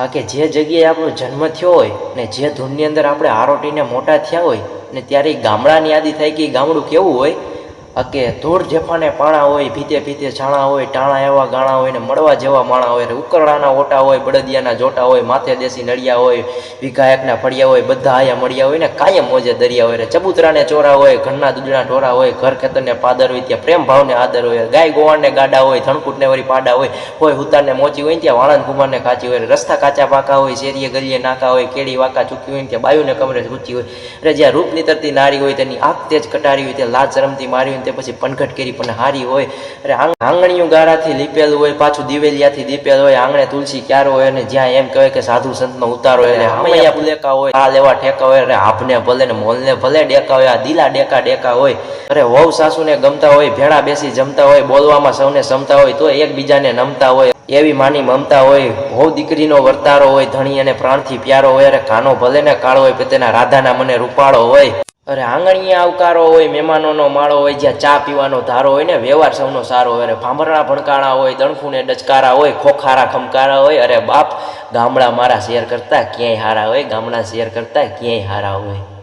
હા કે જે જગ્યાએ આપણો જન્મ થયો હોય ને જે ધૂનની અંદર આપણે આરોટીને મોટા થયા હોય ને ત્યારે એ ગામડાની યાદી થાય કે એ ગામડું કેવું હોય કે ધૂળ જેફાને પાણા હોય, ભીતે ભીતે છાણા હોય, ટાણા એવા ગાણા હોય ને મળવા જેવા માણા હોય. ઉકરડાના ઓટા હોય, બળદિયાના જોટા હોય, માથે દેશી નળિયા હોય, વિઘાયકના ફળિયા હોય, બધા આયા મળ્યા હોય ને કાયમ મોજે દરિયા હોય ચબૂતરાને ચોરા હોય, ઘરના દૂધના ઢોરા હોય, ઘર ખેતરને પાદર હોય, ત્યાં પ્રેમ ભાવને આદર હોય. ગાય ગોવાણને ગાડા હોય, ધણકૂટને વળી પાડા હોય. હોય હુતારને મોચી હોય ત્યાં વાળંદ કુમારને કાચી હોય રસ્તા કાચા પાકા હોય, શેરીએ ગલીએ નાકા હોય, કેળી વાકા ચૂકી હોય ત્યાં બાયુને કમરે રૂચી હોય. એટલે જ્યાં રૂપ નીતરતી નારી હોય, તેની આંખ તેજ કટારી હોય, ત્યાં લાજ શરમથી મારી હોય તે પછી પનઘટ કરી પણ હારી હોય. અરે આંગ- ગાળાથી લીપેલું હોય પાછું દિવેલિયાથી દીપેલું હોય આંગણે તુલસી ક્યારો હોય અને જ્યાં એમ કહેવાય કે સાધુ સંતનો ઉતારો એટલે હમૈયા ફુલેકા હોય આ લેવા ઠેકા હોય અરે આપને ભલે ને મોલને ભલે ડેકા હોય આ દિલા ડેકા ડેકા હોય. અરે વહુ સાસુને ગમતા હોય ભેળા બેસી જમતા હોય બોલવામાં સૌને સમતા હોય તો એકબીજાને નમતા હોય એવી માની મમતા હોય. વહુ દીકરીનો વર્તારો હોય ધણી અને પ્રાણથી પ્યારો હોય અરે કાનો ભલે ને કાળો હોય તેના રાધાના મને રૂપાળો હોય. અરે આંગણીએ આવકારો હોય, મહેમાનોનો માળો હોય, જ્યાં ચા પીવાનો ધારો હોય ને, વ્યવહાર સૌનો સારો હોય. અરે ભાંભરણા ભણકાણા હોય, દણખુને ડચકારા હોય, ખોખારા ખમકારા હોય, અરે બાપ, ગામડા મારા શેર કરતા ક્યાંય હારા હોય, ગામડા શેર કરતા ક્યાંય હારા હોય.